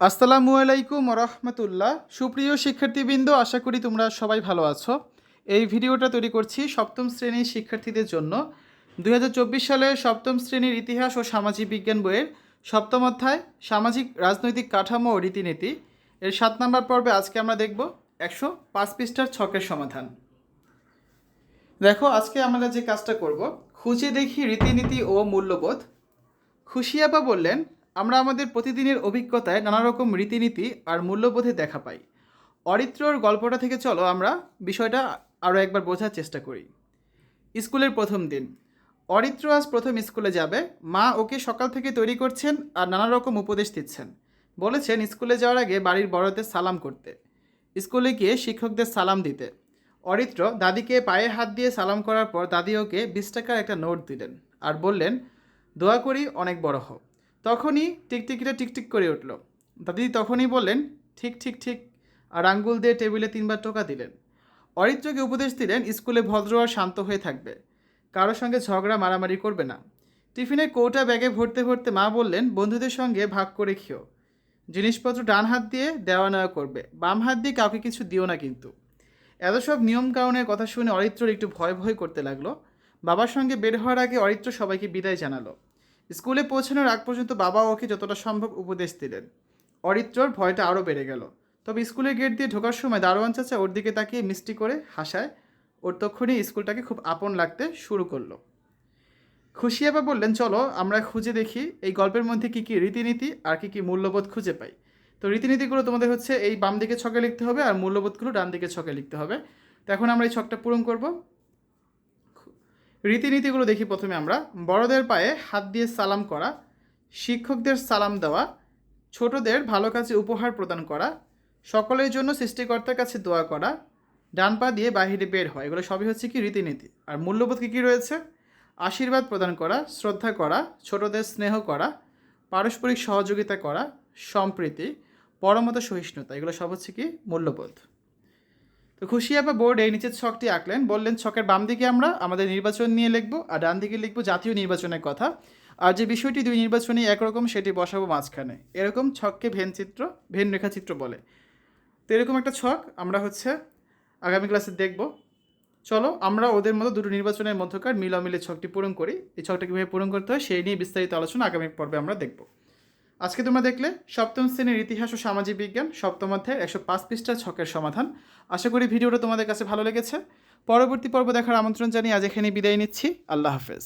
আসসালামু আলাইকুম রহমতুল্লাহ। সুপ্রিয় শিক্ষার্থীবৃন্দ, আশা করি তোমরা সবাই ভালো আছো। এই ভিডিওটা তৈরি করছি সপ্তম শ্রেণির শিক্ষার্থীদের জন্য। দুই সালের সপ্তম শ্রেণির ইতিহাস ও সামাজিক বিজ্ঞান বইয়ের সপ্তম অধ্যায়, সামাজিক, রাজনৈতিক কাঠামো ও রীতিনীতি। এর সাত নম্বর পর্বে আজকে আমরা দেখব একশো পাঁচ পৃষ্ঠার ছকের সমাধান। দেখো, আজকে আমরা যে কাজটা করব, খুঁজে দেখি রীতিনীতি ও মূল্যবোধ। খুশিয়াপা বললেন আমাদের প্রতিদিনের অভিজ্ঞতায় নানা রকম রীতিনীতি আর মূল্যবোধে দেখা পাই। অরিত্রর গল্পটা থেকে চলো আমরা বিষয়টা আরও একবার বোঝার চেষ্টা করি। স্কুলের প্রথম দিন। অরিত্র আজ প্রথম স্কুলে যাবে। মা ওকে সকাল থেকে তৈরি করছেন আর নানা রকম উপদেশ দিচ্ছেন। বলেছেন স্কুলে যাওয়ার আগে বাড়ির বড়দের সালাম করতে। স্কুলে গিয়ে শিক্ষকদের সালাম দিতে। অরিত্র দাদিকে পায়ে হাত দিয়ে সালাম করার পর দাদি ওকে বিশ টাকার একটা নোট দিলেন আর বললেন, দোয়া করি, অনেক বড় হোক। তখনই টিকটিকিটা টিকটিক করে উঠল। দাদি তখনই বললেন, ঠিক ঠিক ঠিক। আর আঙ্গুল দিয়ে টেবিলে তিনবার টোকা দিলেন। অরিত্রকে উপদেশ দিলেন, স্কুলে ভদ্র আর শান্ত হয়ে থাকবে। কারোর সঙ্গে ঝগড়া মারামারি করবে না। টিফিনে কৌটা ব্যাগে ভরতে ভরতে মা বললেন, বন্ধুদের সঙ্গে ভাগ করে খেও। জিনিসপত্র ডান হাত দিয়ে দেওয়া নেওয়া করবে, বাম হাত দিয়ে কাউকে কিছু দিও না কিন্তু। এত সব নিয়ম কারণের কথা শুনে অরিত্রর একটু ভয় ভয় করতে লাগল। বাবার সঙ্গে বের হওয়ার আগে অরিত্র সবাইকে বিদায় জানালো। স্কুলে পৌঁছানোর আগ পর্যন্ত বাবা ওকে যতটা সম্ভব উপদেশ দিলেন। অরিত্রর ভয়টা আরও বেড়ে গেল। তবে স্কুলের গেট দিয়ে ঢোকার সময় দারোয়ান চাচা ওর দিকে তাকিয়ে মিষ্টি করে হাসায়। ওর তক্ষণই স্কুলটাকে খুব আপন লাগতে শুরু করল। খুশি খুশিয়াবা বললেন, চলো, আমরা খুঁজে দেখি এই গল্পের মধ্যে কী কী রীতিনীতি আর কী কী মূল্যবোধ খুঁজে পাই। তো রীতিনীতিগুলো তোমাদের হচ্ছে এই বাম দিকে ছকে লিখতে হবে আর মূল্যবোধগুলো ডান দিকে ছকে লিখতে হবে। তো এখন আমরা এই ছকটা পূরণ করব। রীতিনীতিগুলো দেখি প্রথমে আমরা। বড়দের পায়ে হাত দিয়ে সালাম করা, শিক্ষকদের সালাম দেওয়া, ছোটদের ভালো কাজে উপহার প্রদান করা, সকলের জন্য সৃষ্টিকর্তার কাছে দোয়া করা, ডান পা দিয়ে বাহিরে বের হয় এগুলো সবই হচ্ছে কি রীতিনীতি। আর মূল্যবোধ কী কী রয়েছে? আশীর্বাদ প্রদান করা, শ্রদ্ধা করা, ছোটদের স্নেহ করা, পারস্পরিক সহযোগিতা করা, সম্প্রীতি, পরমত সহিষ্ণুতা, এগুলো সব হচ্ছে কি মূল্যবোধ। তো খুশি আপা বোর্ডে নিচের ছকটি আঁকলেন, বললেন, ছকের বাম দিকে আমরা, আমাদের নির্বাচন নিয়ে লিখব আর ডান দিকে লিখব জাতীয় নির্বাচনের কথা। আর যে বিষয়টি দুই নির্বাচনই একরকম, সেটি বসাবো মাঝখানে। এরকম ছককে ভেন চিত্র, ভেন রেখাচিত্র বলে। তো এরকম একটা ছক আমরা হচ্ছে আগামী ক্লাসে দেখব। চলো, আমরা ওদের মতো দুটো নির্বাচনের মধ্যকার মিল অমিলে ছকটি পূরণ করি। এই ছকটা কীভাবে পূরণ করতে হয়, সেই নিয়ে বিস্তারিত আলোচনা আগামী পর্বে আমরা দেখব। আজকে তোমরা দেখলে সপ্তম শ্রেণির ইতিহাস ও সামাজিক বিজ্ঞান, সপ্তম অধ্যায়ের একশো পাঁচ পৃষ্ঠা ছকের সমাধান। আশা করি ভিডিওটা তোমাদের কাছে ভালো লেগেছে। পরবর্তী পর্ব দেখার আমন্ত্রণ জানিয়ে আজ এখানে বিদায় নিচ্ছি। আল্লাহ হাফেজ।